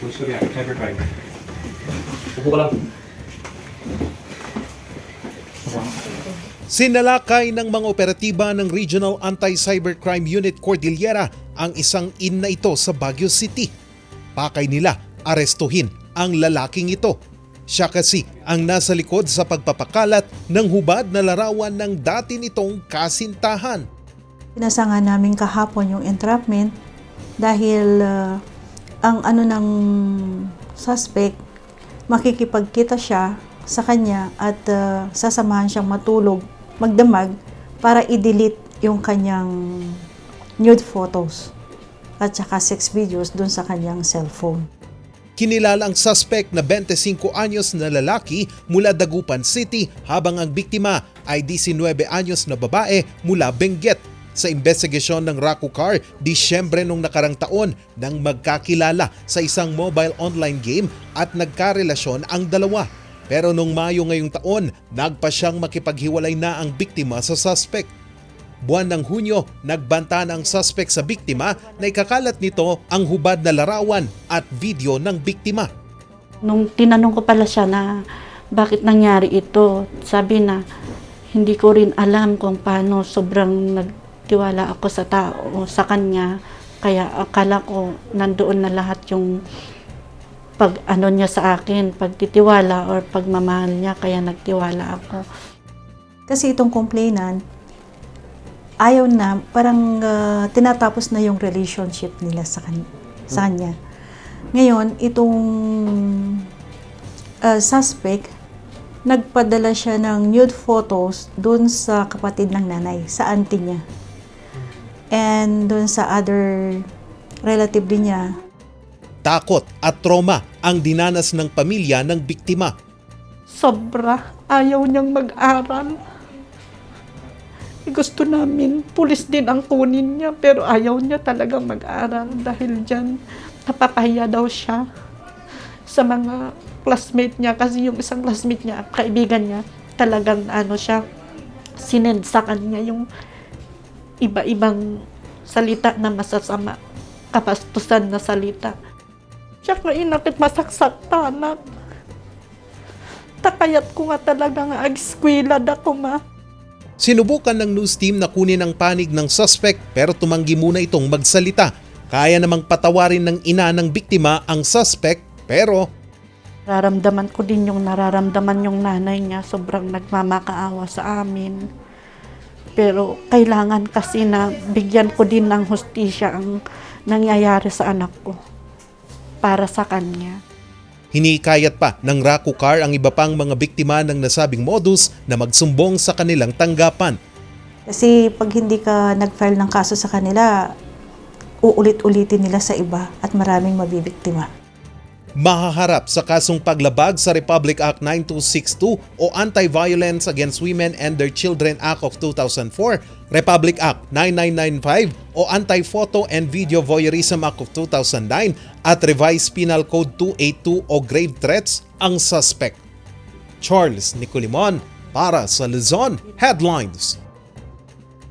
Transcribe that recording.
gusto niya, cybercrime. Upo ka lang. Sinalakay ng mga operatiba ng Regional Anti-Cybercrime Unit Cordillera ang isang inn na ito sa Baguio City. Pakay nila arestuhin ang lalaking ito. Siya kasi ang nasa likod sa pagpapakalat ng hubad na larawan ng dati nitong kasintahan. Pinasanga namin kahapon yung entrapment dahil ah, ang ano ng suspect, makikipagkita siya sa kanya at ah, sasamahan siyang matulog, magdamag para i-delete yung kanyang nude photos at saka sex videos dun sa kanyang cellphone. Kinilala ang suspect na 25 anyos na lalaki mula Dagupan City habang ang biktima ay 19 anyos na babae mula Benguet. Sa investigasyon ng Raku Car, Disyembre nung nakarang taon nang magkakilala sa isang mobile online game at nagkarelasyon ang dalawa. Pero nung Mayo ngayong taon, nagpa siyang makipaghiwalay na ang biktima sa suspect. Buwan ng Hunyo, nagbanta ng suspect sa biktima na ikakalat nito ang hubad na larawan at video ng biktima. Nung tinanong ko pala siya na bakit nangyari ito, sabi na hindi ko rin alam kung paano sobrang nagtiwala ako sa tao, sa kanya. Kaya akala ko nandoon na lahat yung pag ano niya sa akin, pagtitiwala or pagmamahal niya, kaya nagtiwala ako. Kasi itong complainant, ayaw na, parang ah, tinatapos na yung relationship nila sa, kan- sa kanya. Ngayon, itong ah, suspect, nagpadala siya ng nude photos dun sa kapatid ng nanay, sa auntie niya. And dun sa other relative din niya, Takot at trauma ang dinanas ng pamilya ng biktima. Sobra. Ayaw niyang mag-aral. Gusto namin, pulis din ang kunin niya, pero ayaw niya talagang mag-aral dahil dyan, napapahiya daw siya sa mga classmate niya kasi yung isang classmate niya, kaibigan niya, talagang ano siya, sinend sa kanya yung iba-ibang salita na masasama, kapastusan na salita. Tsaka inakit masaksak tanak. Takayat ko nga talaga nga agskwilad ako ma. Sinubukan ng news team na kunin ang panig ng suspect pero tumanggi muna itong magsalita. Kaya namang patawarin ng ina ng biktima ang suspect pero Nararamdaman ko din yung nararamdaman yung nanay niya. Sobrang nagmamakaawa sa amin. Pero kailangan kasi na bigyan ko din ng hustisya ang nangyayari sa anak ko para sa kanya. hinikayat pa ng Raku Car ang iba pang mga biktima ng nasabing modus na magsumbong sa kanilang tanggapan. Kasi pag hindi ka nag-file ng kaso sa kanila, uulit-ulitin nila sa iba at maraming mabibiktima. Mahaharap sa kasong paglabag sa Republic Act 9262 o Anti-Violence Against Women and Their Children Act of 2004, Republic Act 9995 o Anti-Photo and Video Voyeurism Act of 2009 at Revised Penal Code 282 o Grave Threats ang suspect. Charles Nicolimon para sa Luzon Headlines.